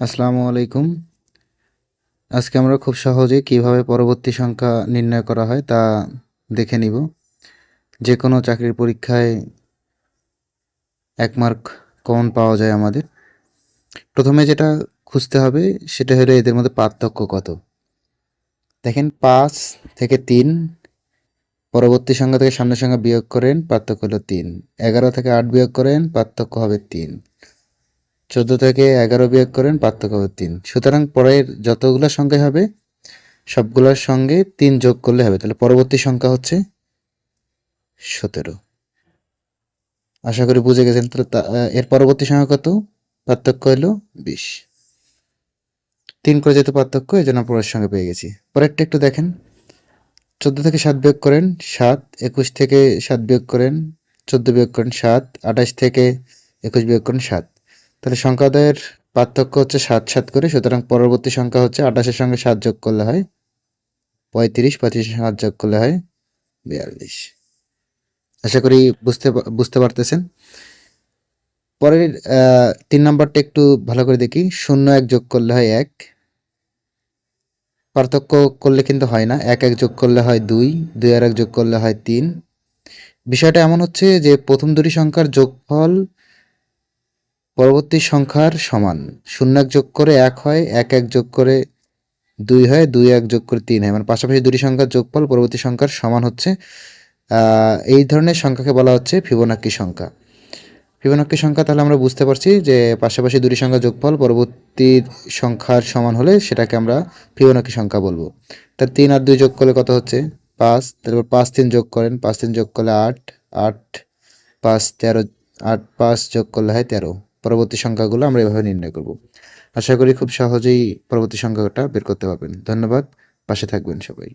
আসসালামু আলাইকুম। আজকে আমরা খুব সহজে কীভাবে পরবর্তী সংখ্যা নির্ণয় করা হয় তা দেখে নিব। যে কোনো চাকরির পরীক্ষায় এক মার্ক কমন পাওয়া যায় আমাদের। প্রথমে যেটা খুঁজতে হবে সেটা হলো এদের মধ্যে পার্থক্য কত। দেখেন পাঁচ থেকে তিন, পরবর্তী সংখ্যা থেকে সামনের সংখ্যা বিয়োগ করেন, পার্থক্য হলো তিন। এগারো থেকে আট বিয়োগ করেন, পার্থক্য হবে তিন। চোদ্দ থেকে এগারো বিয়োগ করেন, পার্থক্য হবে তিন। সুতরাং পরের যতগুলো সংখ্যা হবে, সবগুলোর সঙ্গে তিন যোগ করলে হবে। তাহলে পরবর্তী সংখ্যা হচ্ছে সতেরো। আশা করি বুঝে গেছেন। তাহলে এর পরবর্তী সংখ্যা কত? পার্থক্য হলো বিশ। তিন করে যেহেতু পার্থক্য, এই জন্য পরের সঙ্গে পেয়ে গেছি। পরেরটা একটু দেখেন। চোদ্দ থেকে সাত বিয়োগ করেন, সাত। একুশ থেকে সাত বিয়োগ করেন, চোদ্দ বিয়োগ করেন, সাত। আঠাশ থেকে একুশ বিয়োগ করেন, সাত। তাহলে সংখ্যাদের পার্থক্য হচ্ছে সাত সাত করে, সুতরাং পরবর্তী সংখ্যা হচ্ছে আঠাশের সঙ্গে সাত যোগ করলে হয় পঁয়ত্রিশ পঁয়ত্রিশের সঙ্গে সাত যোগ করলে হয় বিয়াল্লিশ। আশা করি বুঝতে বুঝতে পারতেছেন। পরের তিন নম্বরটা একটু ভালো করে দেখি। শূন্য এক যোগ করলে হয় এক। পার্থক্য করলে কিন্তু হয় না। এক এক যোগ করলে হয় দুই দুই আর এক যোগ করলে হয় তিন। বিষয়টা এমন হচ্ছে যে প্রথম দুটি সংখ্যার যোগফল পরবর্তী সংখ্যার সমান। শূন্য এক যোগ করে এক হয়, এক এক যোগ করে দুই হয়, দুই এক যোগ করে তিন হয়। মানে পাশাপাশি দুটি সংখ্যার যোগফল পরবর্তী সংখ্যার সমান হচ্ছে এই ধরনের সংখ্যাকে বলা হচ্ছে ফিবোনাক্কি সংখ্যা। ফিবোনাক্কি সংখ্যা তাহলে আমরা বুঝতে পারছি যে পাশাপাশি দুটি সংখ্যার যোগফল পরবর্তী সংখ্যার সমান হলে সেটাকে আমরা ফিবোনাক্কি সংখ্যা বলব। তা তিন আর দুই যোগ করলে কত হচ্ছে? পাঁচ। তারপর পাঁচ তিন যোগ করেন, পাঁচ তিন যোগ করলে আট আট পাঁচ তেরো, আট পাঁচ যোগ করলে হয় তেরো। পরবর্তী সংখ্যাগুলো আমরা এভাবে নির্ণয় করব। আশা করি খুব সহজেই পরবর্তী সংখ্যাটা বের করতে পারবেন। ধন্যবাদ। পাশে থাকবেন সবাই।